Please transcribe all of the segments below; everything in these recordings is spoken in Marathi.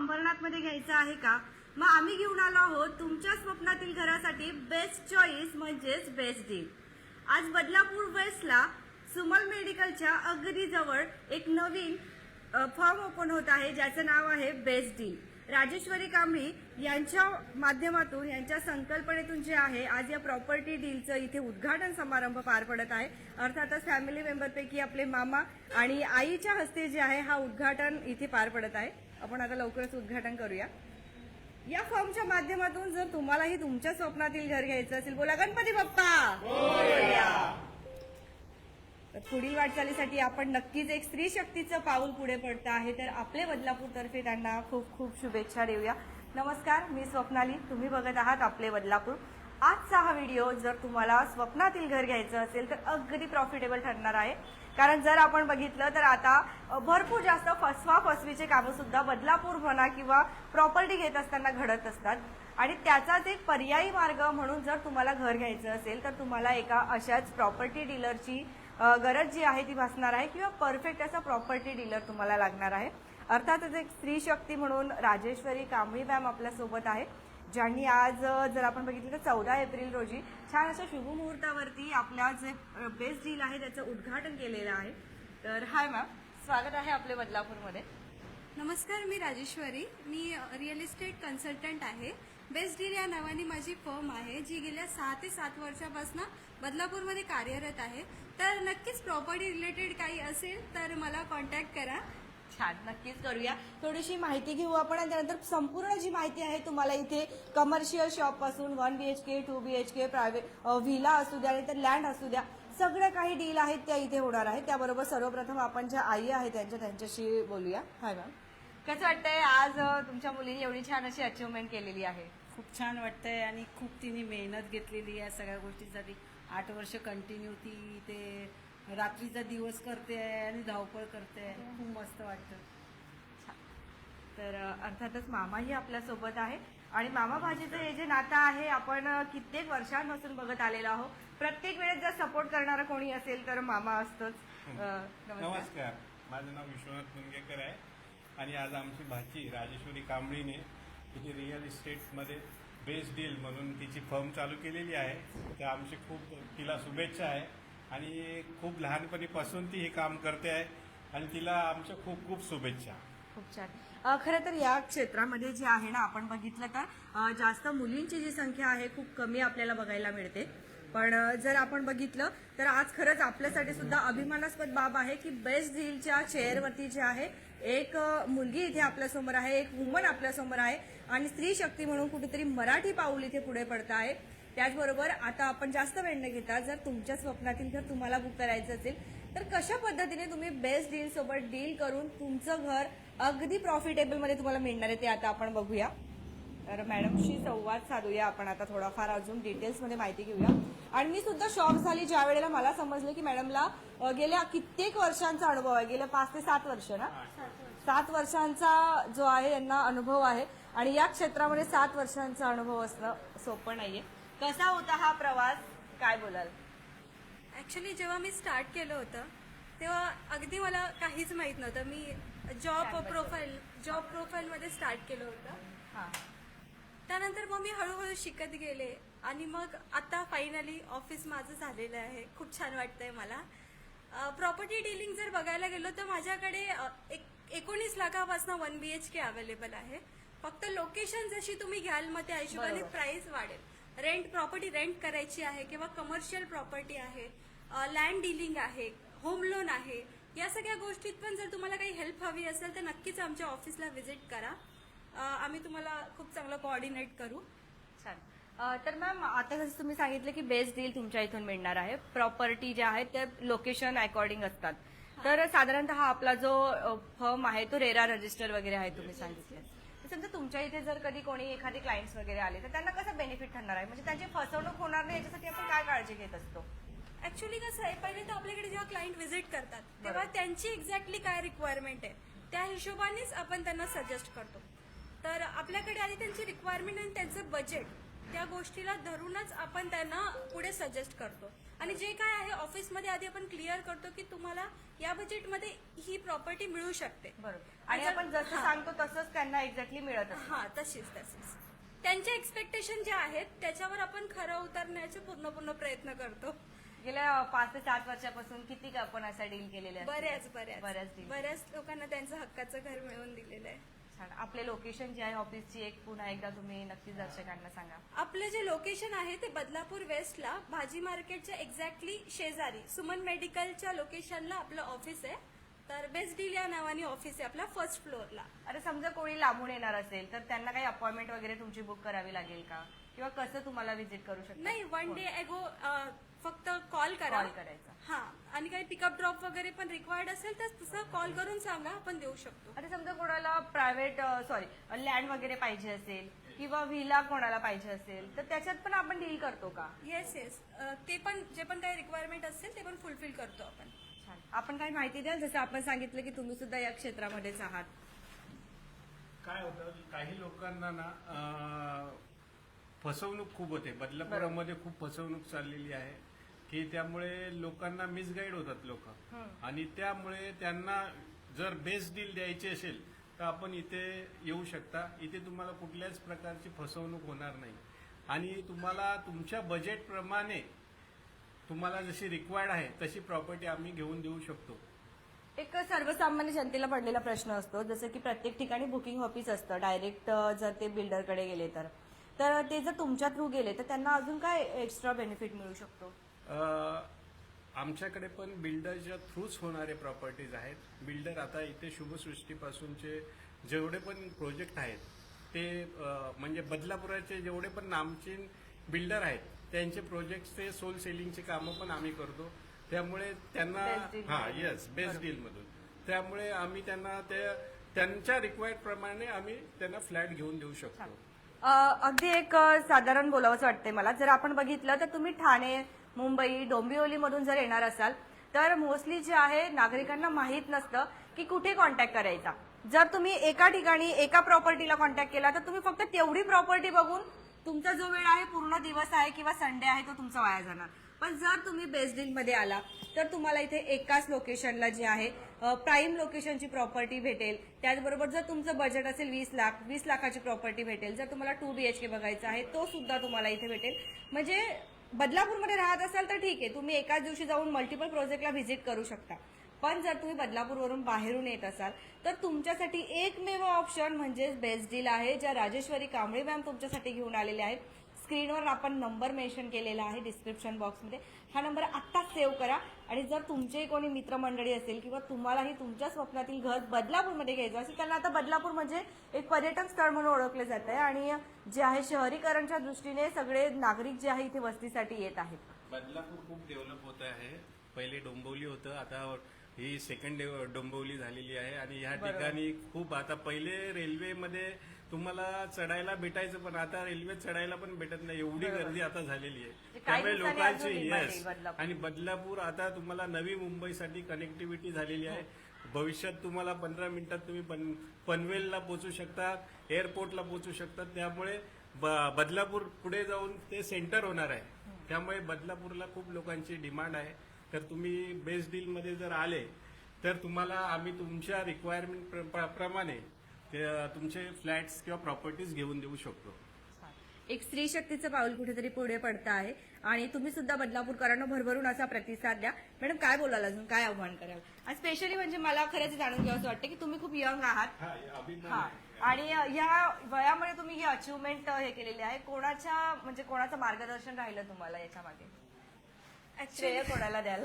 अंबरनाथमध्ये घ्यायचा आहे का? मग आम्ही घेऊन आलो आहोत तुमच्या स्वप्नातील घरासाठी बेस्ट चॉईस म्हणजेच बेस्ट डील आज बदलापूर वेस्टला सुमल मेडिकलच्या अगदी जवळ एक नवीन फॉर्म ओपन होत आहे ज्याचं नाव आहे बेस्ट डील राजेश्वरी कांबळी यांच्या माध्यमातून यांच्या संकल्पनेतून जे आहे आज या प्रॉपर्टी डीलचं इथे उद्घाटन समारंभ पार पडत आहे. अर्थातच फॅमिली मेंबरपैकी आपले मामा आणि आईच्या हस्ते जे आहे हा उद्घाटन इथे पार पडत आहे. आपण आता लवकरच उद्घाटन करूया. या फॉर्मच्या माध्यमातून जर तुम्हालाही तुमच्या स्वप्नातील घर घ्यायचं असेल बोला गणपती बाप्पा! तर पुढील वाटचालीसाठी आपण नक्कीच एक स्त्री शक्तीचं पाऊल पुढे पडतं आहे तर आपले बदलापूर तर्फे त्यांना खूप खूप शुभेच्छा देऊया. नमस्कार मी स्वप्नाली तुम्ही बघत आहात आपले बदलापूर आजचा हा व्हिडिओ जर तुम्हाला स्वप्नातील घर घ्यायचं असेल तर अगदी प्रॉफिटेबल ठरणार आहे. कारण जर आपण बघितलं तर आता भरपूर जास्त फसवा फसवीचे कामं सुद्धा बदलापूर म्हणा किंवा प्रॉपर्टी घेत असताना घडत असतात. आणि त्याचाच एक पर्यायी मार्ग म्हणून जर तुम्हाला घर घ्यायचं असेल तर तुम्हाला एका अशाच प्रॉपर्टी डीलरची गरज जी आहे ती भासणार आहे किंवा परफेक्ट असा प्रॉपर्टी डीलर तुम्हाला लागणार आहे. अर्थातच एक स्त्री शक्ती म्हणून राजेश्वरी कांबळी मॅम आपल्यासोबत आहे ज्यांनी आज जर आपण बघितलं तर चौदा एप्रिल रोजी छान अशा शुभमुहूर्तावरती आपल्या जे बेस्ट डील आहे त्याचं उद्घाटन केलेलं आहे. तर हाय मॅम स्वागत आहे आपले बदलापूरमध्ये. नमस्कार मी राजेश्वरी. मी रिअल इस्टेट कन्सल्टंट आहे. बेस्ट डील या नावाने माझी फर्म आहे जी गेल्या सहा ते सात वर्षापासून बदलापूरमध्ये कार्यरत आहे. तर नक्कीच प्रॉपर्टी रिलेटेड काही असेल तर मला कॉन्टॅक्ट करा. छान. नक्कीच करूया. थोडीशी माहिती घेऊ आपण आणि त्यानंतर संपूर्ण जी माहिती आहे तुम्हाला इथे commercial शॉपपासून one BHK two BHK private villa असू द्या आणि तर लँड असू द्या सगळ्या काही डील आहेत त्या इथे होणार आहेत. त्याबरोबर सर्वप्रथम आपण ज्या आई आहेत त्यांच्या त्यांच्याशी बोलूया. हाय मॅम कसं वाटतंय आज तुमच्या मुलीने एवढी छान अशी अचिव्हमेंट केलेली आहे? खूप छान वाटतंय आणि खूप तिने मेहनत घेतलेली आहे सगळ्या गोष्टीसाठी. आठ वर्ष कंटिन्यू ती ते रात्रीचा दिवस करते आहे आणि धावपळ करते आहे. खूप मस्त वाटतं. तर अर्थातच मामाही आपल्यासोबत आहे. आणि मामा भाजीचं हे जे नातं आहे आपण कित्येक वर्षांपासून बघत आलेलो आहोत. प्रत्येक वेळेस जर सपोर्ट करणारा कोणी असेल तर मामा असतोच. नमस्कार. माझं नाव विश्वनाथ मुंगेकर आहे. आणि आज आमची भाची राजेश्वरी कांबळीने तिची रिअल इस्टेटमध्ये बेस्ट डील म्हणून तिची फर्म चालू केलेली आहे. तर आमची खूप तिला शुभेच्छा आहे. आणि खूप लहानपणीपासून ती हे काम करते आहे. आणि तिला आमच्या खूप खूप शुभेच्छा. खूप छान. खरं तर या क्षेत्रामध्ये जे आहे ना आपण बघितलं तर जास्त मुलींची जी संख्या आहे खूप कमी आपल्याला बघायला मिळते. पण जर आपण बघितलं तर आज खरंच आपल्यासाठी सुद्धा अभिमानास्पद बाब आहे की बेस्ट डीलच्या चेअरवरती जे आहे एक मुलगी इथे आपल्यासमोर आहे एक वुमन आपल्यासमोर आहे. आणि स्त्री शक्ती म्हणून कुठेतरी मराठी पाऊल इथे पुढे पडत आहे. त्याचबरोबर आता आपण जास्त वेळ न घेता जर तुमच्या स्वप्नातील घर तुम्हाला बुक करायचं असेल तर कशा पद्धतीने तुम्ही बेस्ट डील सोबत डील करून तुमचं घर अगदी प्रॉफिटेबलमध्ये तुम्हाला मिळणार आहे ते आता आपण बघूया. तर मॅडमशी संवाद साधूया आपण आता थोडाफार अजून डिटेल्समध्ये माहिती घेऊया. आणि मी सुद्धा शॉक झाली ज्या वेळेला मला समजलं की मॅडमला गेल्या कित्येक वर्षांचा अनुभव आहे. गेल्या पाच ते सात वर्ष ना? सात वर्षांचा जो आहे यांना अनुभव आहे. आणि या क्षेत्रामध्ये सात वर्षांचा अनुभव असणं सोपं नाहीये. कसा होता हा प्रवास? काय बोलाल? ॲक्च्युली जेव्हा मी स्टार्ट केलं होतं तेव्हा अगदी मला काहीच माहीत नव्हतं. मी जॉब. प्रोफाईल जॉब प्रोफाईलमध्ये स्टार्ट केलं होतं. हा. त्यानंतर मग मी हळूहळू शिकत गेले आणि मग आता फायनली ऑफिस माझं झालेलं आहे. खूप छान वाटतंय मला. प्रॉपर्टी डिलिंग जर बघायला गेलो तर माझ्याकडे एक एकोणीस लाखापासून one B H K available आहे. फक्त लोकेशन जशी तुम्ही घ्याल मग त्या हिशोबाने. प्राइस वाढेल. रेंट प्रॉपर्टी रेंट करायची आहे किंवा कमर्शियल प्रॉपर्टी आहे लँड डिलिंग आहे होम लोन आहे या सगळ्या गोष्टीत पण जर तुम्हाला काही हेल्प हवी असेल तर नक्कीच आमच्या ऑफिसला व्हिजिट करा. आम्ही तुम्हाला खूप चांगलं कोऑर्डिनेट करू. छान. अ, तर मॅम आता जसं तुम्ही सांगितलं की बेस्ट डील तुमच्या इथून मिळणार आहे. प्रॉपर्टी ज्या आहेत त्या लोकेशन अकॉर्डिंग असतात. तर साधारणतः हा आपला जो फर्म आहे तो रेरा रजिस्टर वगैरे आहे तुम्ही सांगितलं. समजा तुमच्या इथे जर कधी कोणी एखादे क्लायंट्स वगैरे आले तर त्यांना कसं बेनिफिट ठरणार आहे? म्हणजे त्यांची फसवणूक होणार नाही याच्यासाठी आपण काय काळजी घेत असतो? ऍक्च्युली कसं आहे पहिले तर आपल्याकडे जेव्हा क्लायंट व्हिजिट करतात तेव्हा. त्यांची एक्झॅक्टली काय रिक्वायरमेंट आहे त्या हिशोबानेच आपण त्यांना सजेस्ट करतो. तर आपल्याकडे आधी त्यांची रिक्वायरमेंट आणि त्यांचं बजेट त्या गोष्टीला धरूनच आपण त्यांना पुढे सजेस्ट करतो. आणि जे काय आहे ऑफिसमध्ये आधी आपण क्लिअर करतो की तुम्हाला या बजेटमध्ये ही प्रॉपर्टी मिळू शकते. बरोबर. आणि आपण जसं. सांगतो तसंच त्यांना एक्झॅक्टली मिळत हा तशीच तशीच. त्यांचे एक्सपेक्टेशन जे आहेत त्याच्यावर आपण खरं उतरण्याचे पूर्ण पूर्ण प्रयत्न करतो. गेल्या पाच ते सात वर्षापासून किती आपण असा डील केलेले असतील? बऱ्याच बऱ्याच. बऱ्याच. बऱ्याच लोकांना त्यांचं हक्काचं घर मिळवून दिलेलं आहे. आपले लोकेशन जे आहे ऑफिसची एक पुन्हा एकदा तुम्ही नक्कीच दर्शकांना सांगा. आपलं जे लोकेशन आहे ते बदलापूर वेस्टला भाजी मार्केटच्या एक्झॅक्टली शेजारी सुमन मेडिकलच्या लोकेशनला आपलं ऑफिस आहे. तर बेस्ट डील या नावाने ऑफिस आहे आपला फर्स्ट फ्लोअरला अरे समजा कोणी लांबून येणार असेल तर त्यांना काही अपॉइंटमेंट वगैरे तुमची बुक करावी लागेल का? किंवा कसं तुम्हाला व्हिजिट करू शकता? नाही वन डे एगो फक्त कॉल करा. कॉल करायचा. हा. आणि काही पिकअप ड्रॉप वगैरे पण रिक्वायर्ड असेल तर तसं कॉल करून सांगा आपण देऊ शकतो. अरे समजा कोणाला प्रायव्हेट सॉरी लँड वगैरे पाहिजे असेल किंवा व्हिला कोणाला पाहिजे असेल तर त्याच्यात पण आपण डील करतो का? येस येस ते पण जे पण काही रिक्वायरमेंट असेल ते पण फुलफिल करतो आपण. छान. आपण काही माहिती द्याल? जसं आपण सांगितलं की तुम्ही सुद्धा या क्षेत्रामध्येच आहात. काय होतं काही लोकांना ना अं, फसवणूक खूप होते. बदलापुरामध्ये खूप फसवणूक चाललेली आहे. की त्यामुळे लोकांना मिसगाईड होतात लोक. आणि त्यामुळे त्यांना जर बेस्ट डील द्यायची असेल तर आपण इथे येऊ शकता. इथे तुम्हाला कुठल्याच प्रकारची फसवणूक होणार नाही. आणि तुम्हाला तुमच्या बजेटप्रमाणे तुम्हाला जशी रिक्वायर्ड आहे तशी प्रॉपर्टी आम्ही घेऊन देऊ शकतो. एक सर्वसामान्य जनतेला पडलेला प्रश्न असतो जसं की प्रत्येक ठिकाणी बुकिंग ऑफिस असतं डायरेक्ट जर ते बिल्डरकडे गेले तर. तर ते जर तुमच्या थ्रू गेले तर त्यांना अजून काय एक्स्ट्रा बेनिफिट मिळू शकतो? आमच्याकडे पण बिल्डरच्या थ्रूच होणारे प्रॉपर्टीज आहेत. बिल्डर आता इथे शुभसृष्टीपासूनचे जेवढे पण प्रोजेक्ट आहेत ते म्हणजे बदलापुराचे जेवढे पण नामचीन बिल्डर आहेत त्यांचे प्रोजेक्टचे सोल सेलिंगचे कामं पण आम्ही करतो. त्यामुळे त्यांना हा. येस बेस्ट डील मधून त्यामुळे आम्ही त्यांना ते त्यांच्या रिक्वायर्ड प्रमाणे आम्ही त्यांना फ्लॅट घेऊन देऊ शकतो. अगदी एक साधारण बोलावंच वाटते मला. जर आपण बघितलं तर तुम्ही ठाणे मुंबई डोंबिवलीमधून जर येणार असाल तर मोस्टली जे आहे नागरिकांना माहीत नसतं की कुठे कॉन्टॅक्ट करायचा. जर तुम्ही एका ठिकाणी एका प्रॉपर्टीला कॉन्टॅक्ट केला तर तुम्ही फक्त तेवढी प्रॉपर्टी बघून तुमचा जो वेळ आहे पूर्ण दिवस आहे किंवा संडे आहे तो तुमचा वाया जाणार. पण जर तुम्ही बेस्ट डील आला तर तुम्हाला इथे एकाच लोकेशनला जे आहे प्राईम लोकेशनची प्रॉपर्टी भेटेल. त्याचबरोबर जर तुमचं बजेट असेल वीस लाख वीस लाखाची प्रॉपर्टी भेटेल. जर तुम्हाला टू बी एच के बघायचं आहे तो सुद्धा तुम्हाला इथे भेटेल. म्हणजे बदलापूरमध्ये राहत असाल तर ठीक आहे. तुम्ही एकाच दिवशी जाऊन मल्टिपल प्रोजेक्टला व्हिजिट करू शकता. पण जर तुम्ही बदलापूरवरून बाहेरून येत असाल तर तुमच्यासाठी एकमेव ऑप्शन म्हणजेच बेस्ट डील आहे ज्या राजेश्वरी कांबळे मॅम तुमच्यासाठी घेऊन आलेले आहेत. स्क्रीनवर आपण नंबर मेन्शन केलेला आहे डिस्क्रिप्शन बॉक्समध्ये. हा नंबर आत्ताच सेव्ह करा आणि जर तुमचे कोणी मित्रमंडळी असेल किंवा तुम्हालाही तुमच्या स्वप्नातील घर बदलापूरमध्ये घ्यायचं असेल त्यांना आता बदलापूर म्हणजे एक पर्यटन स्थळ म्हणून ओळखले जात आहे आणि जे आहे शहरीकरणच्या दृष्टीने सगळे नागरिक जे आहे इथे वस्तीसाठी येत आहेत. बदलापूर खूप डेव्हलप होत आहे. पहिले डोंबिवली होतं आता ही सेकंड डोंबिवली झालेली आहे आणि ह्या ठिकाणी खूप आता पहिले रेल्वेमध्ये तुम्हाला चढायला भेटायचं पण आता रेल्वे चढायला पण भेटत नाही. एवढी गर्दी आता झालेली आहे. काही त्यामुळे लोकांची येस. आणि बदलापूर आता तुम्हाला नवी मुंबईसाठी कनेक्टिव्हिटी झालेली आहे. भविष्यात तुम्हाला पंधरा मिनिटात तुम्ही पन पनवेलला पोहोचू शकता एअरपोर्टला पोहोचू शकता. त्यामुळे बदलापूर पुढे जाऊन ते सेंटर होणार आहे. त्यामुळे बदलापूरला खूप लोकांची डिमांड आहे. तर तुम्ही बेस्ट डीलमध्ये जर आले तर तुम्हाला आम्ही तुमच्या रिक्वायरमेंट प्रमाणे ते- तुमचे फ्लॅट्स किंवा प्रॉपर्टीज घेऊन देऊ शकतो. एक स्त्री शक्तीचं पाऊल कुठेतरी पुढे पडतं आहे. आणि तुम्ही सुद्धा बदलापूरकरांना भरभरून असा प्रतिसाद द्या. मॅडम काय बोलाल अजून? काय आव्हान कराल? आणि स्पेशली म्हणजे मला खरंच जाणून घ्यावं असं वाटतं की तुम्ही खूप यंग आहात. हा. आणि या वयामध्ये तुम्ही ही अचिव्हमेंट हे केलेली आहे. कोणाच्या म्हणजे कोणाचं मार्गदर्शन राहिलं तुम्हाला याच्या मागे श्रेय कोणाला द्याल?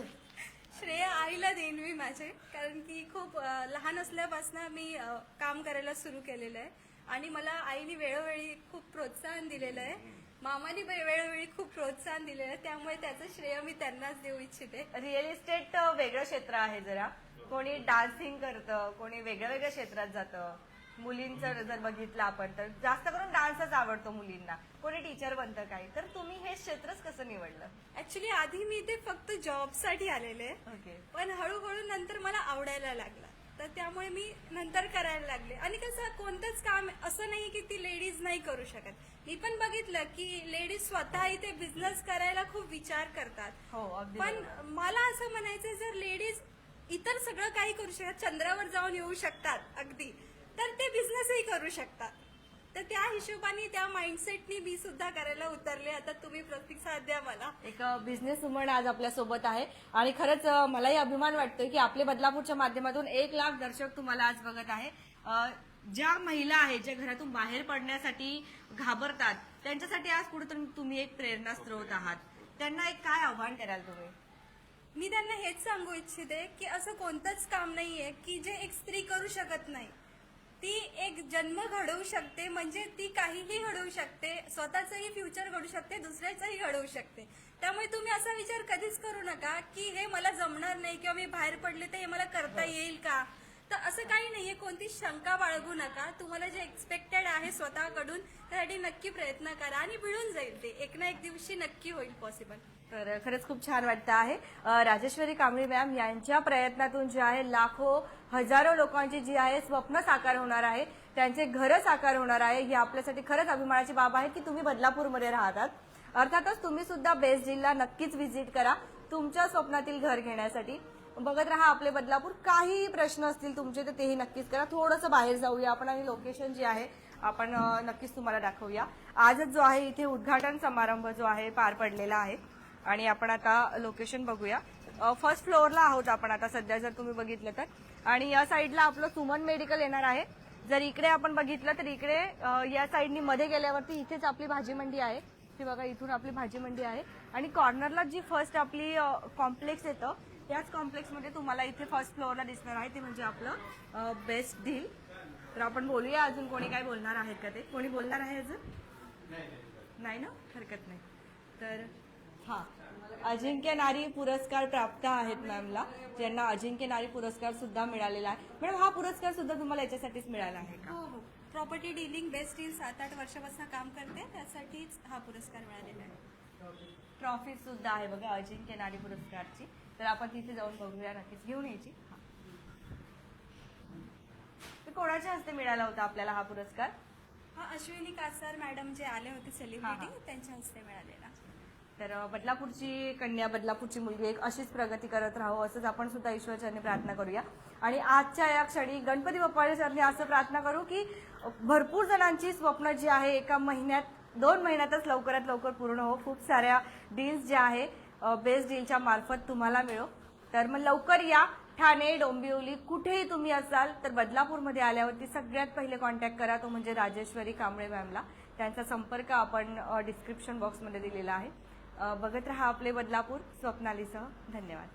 श्रेय आईला देईन मी माझे कारण की खूप अ, लहान असल्यापासून मी अ, काम करायला सुरू केलेलं आहे. आणि मला आईने वेळोवेळी खूप प्रोत्साहन दिलेलं आहे. मामाने वेळोवेळी खूप प्रोत्साहन दिलेलं आहे. त्यामुळे त्याचं श्रेय मी त्यांनाच देऊ इच्छिते. रिअल इस्टेट वेगळं क्षेत्र आहे जरा. कोणी डान्सिंग करतं कोणी वेगळ्या वेगळ्या क्षेत्रात जातं. मुलींचं जर बघितलं आपण तर जास्त करून डान्सच आवडतो मुलींना. कोणी टीचर बनतं काही तर तुम्ही हे क्षेत्रच कसं निवडलं? ऍक्च्युली आधी मी इथे फक्त जॉबसाठी आलेले. ओके. पण हळूहळू नंतर मला आवडायला लागला. तर त्यामुळे मी नंतर करायला लागले. आणि कसं कोणतंच काम असं नाही की ती लेडीज नाही करू शकत. मी पण बघितलं की लेडीज स्वतः इथे बिझनेस करायला खूप विचार करतात. हो अगदी पण बरोबर. मला असं म्हणायचं जर लेडीज इतर सगळं काही करू शकतात चंद्रावर जाऊन येऊ शकतात अगदी. तर ते बिझनेसही करू शकतात. तर त्या हिशोबाने त्या माइंडसेटनी मी सुद्धा करायला उतरले. आता तुम्ही प्रतिसाद द्या मला. एक बिझनेस वुमन आज आपल्यासोबत आहे. आणि खरंच मलाही अभिमान वाटतोय की आपले बदलापूरच्या माध्यमातून एक लाख दर्शक तुम्हाला आज बघत आहे. ज्या महिला आहेत ज्या घरातून बाहेर पडण्यासाठी घाबरतात त्यांच्यासाठी आज कुठेतरी तुम्ही एक प्रेरणास्त्रोत आहात. त्यांना एक काय आव्हान कराल तुम्ही? मी त्यांना हेच सांगू इच्छिते की असं कोणतंच काम नाहीये की जे एक स्त्री करू शकत नाही. जन्म घडवू शकते म्हणजे ती काहीही घडवू शकते स्वतःचंही फ्युचर घडवू शकते दुसऱ्याचंही घडवू शकते. त्यामुळे तुम्ही असा विचार कधीच करू नका की हे मला जमणार नाही किंवा मी बाहेर पडले तर हे मला करता येईल का? तर असं काही नाहीये कोणती शंका बाळगू नका. तुम्हाला जे एक्सपेक्टेड आहे स्वतःकडून त्यासाठी नक्की प्रयत्न करा आणि मिळून जाईल ते. एक ना एक दिवशी नक्की होईल पॉसिबल तर खरंच खूप छान वाटतं आहे. राजेश्वरी कांबळी मॅम यांच्या प्रयत्नातून जे आहे लाखो हजारो लोकांची जी आहे स्वप्न साकार होणार आहे. त्यांचे घरं साकार होणार आहे. ही आपल्यासाठी खरंच अभिमानाची बाब आहे की तुम्ही बदलापूरमध्ये राहतात. अर्थातच तुम्ही सुद्धा बेस्ट जिल्हा नक्कीच व्हिजिट करा तुमच्या स्वप्नातील घर घेण्यासाठी. बघत राहा आपले बदलापूर. काही प्रश्न असतील तुमचे तर तेही नक्कीच करा. थोडंसं बाहेर जाऊया आपण आणि लोकेशन जे आहे आपण नक्कीच तुम्हाला दाखवूया. आजच जो आहे इथे उद्घाटन समारंभ जो आहे पार पडलेला आहे. आणि आपण आता लोकेशन बघूया. फर्स्ट फ्लोअरला आहोत आपण आता सध्या जर तुम्ही बघितलं तर. आणि या साईडला आपलं सुमन मेडिकल येणार आहे. जर इकडे आपण बघितलं तर इकडे या साईडनी मध्ये गेल्यावरती इथेच आपली भाजी मंडी आहे. ती बघा इथून आपली भाजी मंडी आहे. आणि कॉर्नरला जी फर्स्ट आपली कॉम्प्लेक्स येतं त्याच कॉम्प्लेक्समध्ये तुम्हाला इथे फर्स्ट फ्लोअरला दिसणार आहे. ते म्हणजे आपलं बेस्ट डील तर आपण बोलूया अजून कोणी काय बोलणार आहेत का ते? कोणी बोलणार आहे अजून? नाही ना? हरकत नाही. तर हा. अजिंक्य नारी पुरस्कार प्राप्त आहेत मॅमला ज्यांना अजिंक्य नारी पुरस्कार सुद्धा मिळालेला आहे. मॅडम हा पुरस्कार सुद्धा तुम्हाला याच्यासाठीच मिळाला आहे का? हो हो. प्रॉपर्टी डीलिंग बेस्ट डील सात आठ वर्षापासून काम करते त्यासाठीच हा पुरस्कार मिळालेला आहे. ट्रॉफी सुद्धा आहे बघा अजिंक्य नारी पुरस्कारची. तर आपण तिथे जाऊन बघूया नक्कीच घेऊन यायची. कोणाच्या हस्ते मिळाला होता आपल्याला हा पुरस्कार? हा अश्विनी कासार मॅडम जे आले होते सेलिब्रिटी. त्यांच्या हस्ते मिळालेला. तर बदलापूरची कन्या बदलापूरची मुलगी एक अशीच प्रगती करत राहो असंच आपण सुद्धा ईश्वरचरणी प्रार्थना करूया. आणि आजच्या या क्षणी गणपती बाप्पाच्या असं प्रार्थना करू की भरपूर जणांची स्वप्न जी आहे एका महिन्यात दोन महिन्यातच लवकरात लवकर पूर्ण हो. खूप साऱ्या डील्स ज्या आहे बेस्ट डीलच्या मार्फत तुम्हाला मिळो. तर मग लवकर या. ठाणे डोंबिवली कुठेही तुम्ही असाल तर बदलापूरमध्ये आल्यावरती सगळ्यात पहिले कॉन्टॅक्ट करा. तो म्हणजे राजेश्वरी कांबळे मॅमला त्यांचा संपर्क आपण डिस्क्रिप्शन बॉक्समध्ये दिलेला आहे. बघत रहा आपले बदलापूर स्वप्नालीसह. धन्यवाद.